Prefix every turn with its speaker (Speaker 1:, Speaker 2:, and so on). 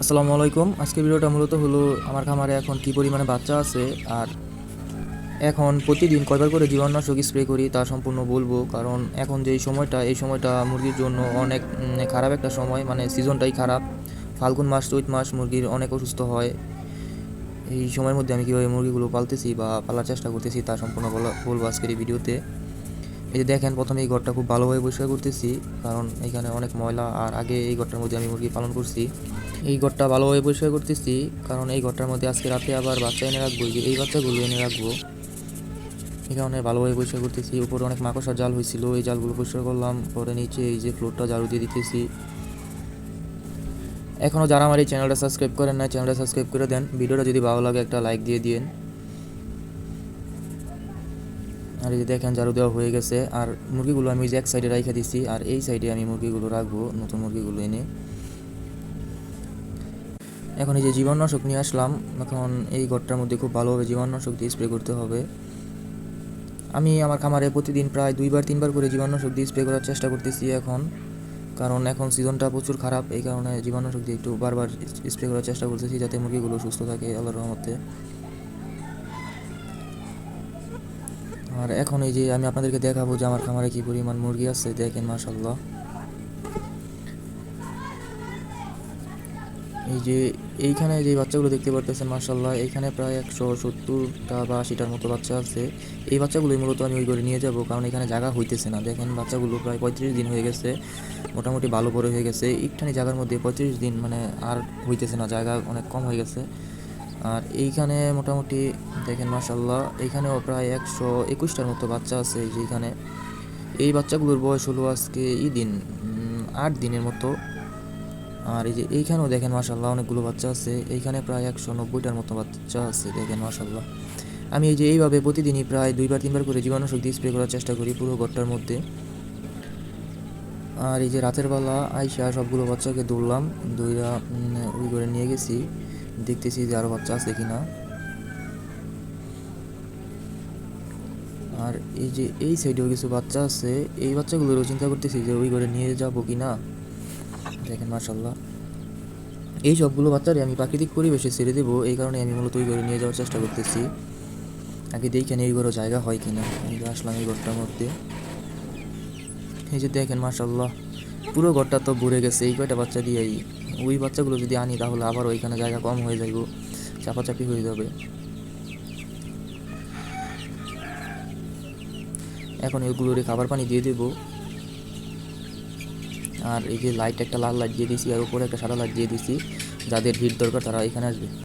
Speaker 1: আসসালামু আলাইকুম। আজকের ভিডিওটা মূলত হলো আমার খামারে এখন কি পরিমাণে বাচ্চা আছে আর এখন প্রতিদিন কয়বার করে জীবাণুনাশক স্প্রে করি তা সম্পূর্ণ বলব। কারণ এখন যে সময়টা, এই সময়টা মুরগির জন্য অনেক খারাপ একটা সময়। মানে সিজনটাই খারাপ। ফাল্গুন মাস, চৈত মাস মুরগির অনেক অসুস্থ হয়। এই সময়ের মধ্যে আমি কীভাবে মুরগিগুলো পালতেছি বা পালার চেষ্টা করতেছি তা সম্পূর্ণ বলা, বলব আজকের এই ভিডিওতে। এই যে দেখেন, প্রথমে এই ঘরটা খুব ভালোভাবে পরিষ্কার করতেছি, কারণ এখানে অনেক ময়লা, আর আগে এই ঘরটার মধ্যে আমি মুরগি পালন করছি। এই ঘরটা ভালোভাবে পরিষ্কার করতেছি, কারণ এই ঘরটার মধ্যে আজকে রাতে আবার বাচ্চা এনে রাখব, এই বাচ্চাগুলো এনে রাখব। এই কারণে ভালোভাবে পরিষ্কার করতেছি, উপরে অনেক মাকড়সার জাল হয়েছিল, এই জালগুলো পরিষ্কার করলাম, পরে নিচে এই যে ফ্লোরটা ঝাড়ু দিয়ে দিতেছি। এখনও যারা আমার এই চ্যানেলটা সাবস্ক্রাইব করেন না চ্যানেলটা সাবস্ক্রাইব করে দেন, ভিডিওটা যদি ভালো লাগে একটা লাইক দিয়ে দিন আর এই যে দেখেন ঝাড়ু দেওয়া হয়ে গেছে, আর মুরগিগুলো আমি যে এক সাইডে রাইখা দিছি, আর এই সাইডে আমি মুরগিগুলো রাখব, নতুন মুরগিগুলো এনে। এখন এই যে জীবাণুনাশক নিয়ে আসলাম, এখন এই ঘরটার মধ্যে খুব ভালোভাবে জীবাণুনাশক দিয়ে স্প্রে করতে হবে। আমি আমার খামারে প্রতিদিন প্রায় দুইবার, তিনবার করে জীবাণুনাশক দিয়ে স্প্রে করার চেষ্টা করতেছি এখন, কারণ এখন সিজনটা প্রচুর খারাপ, এই কারণে জীবাণুনাশক দিয়ে একটু বারবার স্প্রে করার চেষ্টা করতেছি, যাতে মুরগিগুলো সুস্থ থাকে, আল্লাহর রহমতে। আর এখন এই যে আমি আপনাদেরকে দেখাবো যে আমার খামারে কি পরিমাণ মুরগি আছে, দেখেন মাশাল্লাহ এই যে এইখানে যে বাচ্চাগুলো দেখতে পারতেছেন মার্শাল্লাহ এইখানে প্রায় একশো সত্তরটা বা আশিটার মতো বাচ্চা আছে। এই বাচ্চাগুলোই মূলত আমি ওই করে নিয়ে যাব, কারণ এখানে জায়গা হইতেছে না। দেখেন বাচ্চাগুলো প্রায় পঁয়ত্রিশ দিন হয়ে গেছে, মোটামুটি ভালো বড় হয়ে গেছে। একটানি জায়গার মধ্যে পঁয়ত্রিশ দিন মানে আর হইতেছে না, জায়গা অনেক কম হয়ে গেছে। আর এইখানে মোটামুটি দেখেন মার্শাল্লাহ এইখানেও প্রায় একশো একুশটার মতো বাচ্চা আছে এই যে এইখানে। এই বাচ্চাগুলোর বয়স হলো আজকে ই দিন আট দিনের মতো। আর এই যে এইখানেও দেখেন মাসাল্লাহ অনেকগুলো বাচ্চা আছে, এইখানে প্রায় একশো নব্বইটার মতো বাচ্চা আছে দেখেন মাসাল্লাহ আমি এই যে এইভাবে প্রতিদিনই প্রায় দুইবার, তিনবার করে জীবাণুনাশক দিয়ে স্প্রে করার চেষ্টা করি পুরো ঘরটার মধ্যে। আর এই যে রাতের বেলা আইসা সবগুলো বাচ্চাকে দৌড়লাম দৌড়া ওই করে নিয়ে গেছি। দেখতেছি যে আরও বাচ্চা আছে কিনা। আর এই যে এই সাইডেও কিছু বাচ্চা আছে, এই বাচ্চাগুলোরও চিন্তা করতেছি যে ওই ঘরে নিয়ে যাব কি না দেখেন মার্শাল্লাহ এই সবগুলো বাচ্চারে আমি প্রাকৃতিক পরিবেশে ছেড়ে দেবো, এই কারণে আমি মূলত ওই ঘরে নিয়ে যাওয়ার চেষ্টা করতেছি। আগে দেখেন এই ঘরে জায়গা হয় কিনা। আমি আসলাম এই ঘরটার মধ্যে। এই যে দেখেন মার্শাল্লাহ পুরো ঘরটা তো ভরে গেছে, এই কয়টা বাচ্চা দিয়েই। ওই বাচ্চাগুলো যদি আনি, তাহলে আবার ওইখানে জায়গা কম হয়ে যাইব, চাপাচাপি হয়ে যাবে। এখন এগুলোরে খাবার পানি দিয়ে দেবো। আর এই যে লাইট একটা লাল লাইট দিয়ে দিছি আর উপরে একটা সাদা লাইট দিয়ে দিছি যাদের ভিড় দরকার তারা এখানে আসবে।